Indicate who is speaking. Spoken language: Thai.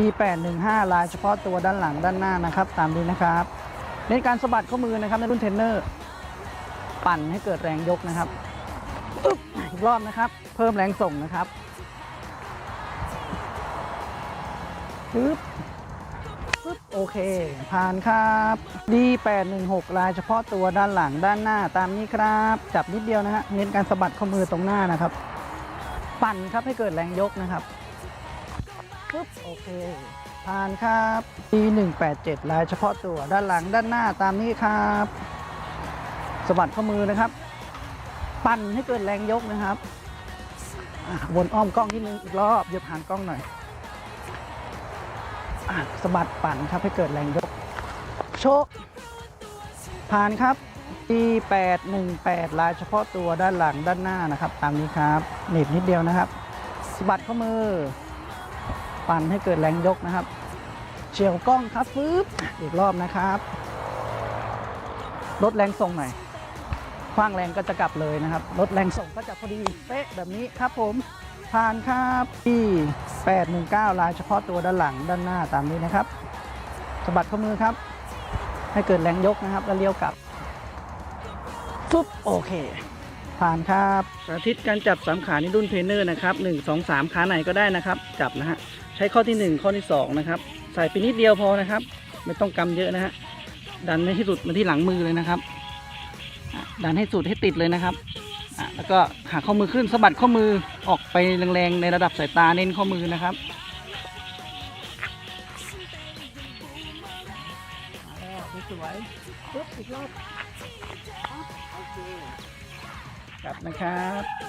Speaker 1: P815 ลายเฉพาะตัวด้านหลังด้านหน้านะครับ ตามนี้นะครับในการสะบัดข้อมือนะครับในรุ่นเทรนเนอร์ ปั่นให้เกิดแรงยกนะครับอึ๊บอีกรอบนะครับ เพิ่มแรงส่งนะครับปึ๊บปึ๊บโอเค ผ่านครับ D816 ลายเฉพาะตัวด้านหลังด้านหน้าตามนี้ครับ จับนิดเดียวนะฮะเน้นการสะบัดข้อมือตรงหน้านะครับ ปั่นครับให้เกิดแรงยกนะครับ ปึ๊บโอเคผ่านครับ P187 ลายเฉพาะตัวด้านหลังด้านหน้าตามนี้ครับสบัดข้อมือนะครับ ปั่นให้เกิดแรงยกนะครับวนอ้อมกล้องที่นึงอีกรอบเหยียบหางกล้องหน่อยอสะบัดปั่นครับให้เกิดแรงยก โชะผ่านครับ P818 ลายเฉพาะตัวด้านหลังด้านหน้านะครับ ตามนี้ครับหนีบนิดเดียวนะครับสะบัดข้อมือ ปั่นให้เกิดแรงยกนะครับเฉียวกล้องครับฟึบอีกรอบนะครับลดแรงส่งหน่อยคว้างแรงก็จะกลับเลยนะครับลดแรงส่งก็จะพอดีเป๊ะแบบนี้ครับผมผ่านครับที่819ลายเฉพาะตัวด้านหลังด้านหน้าตามนี้นะครับสะบัดข้อมือครับ ให้เกิดแรงยกนะครับแล้วเลี้ยวกลับฟึบโอเค ผ่านครับสาธิตการจับสามขาในรุ่นเทรนเนอร์นะครับ1 2 3ขาไหนก็ได้นะครับ จับนะฮะใช้ข้อที่1ข้อที่2นะครับ ใส่ไปนิดเดียวพอนะครับ ไม่ต้องกำเยอะนะฮะดันให้สุดมาที่หลังมือเลยนะครับอะดันให้สุดให้ติดเลยนะครับอะแล้วก็หักข้อมือขึ้นสะบัดข้อมือออกไปแรงๆ ในระดับสายตาเน้นข้อมือนะครับมาแล้วสวยๆปึ๊บอีกรอบปั๊บโอเค กลับนะครับ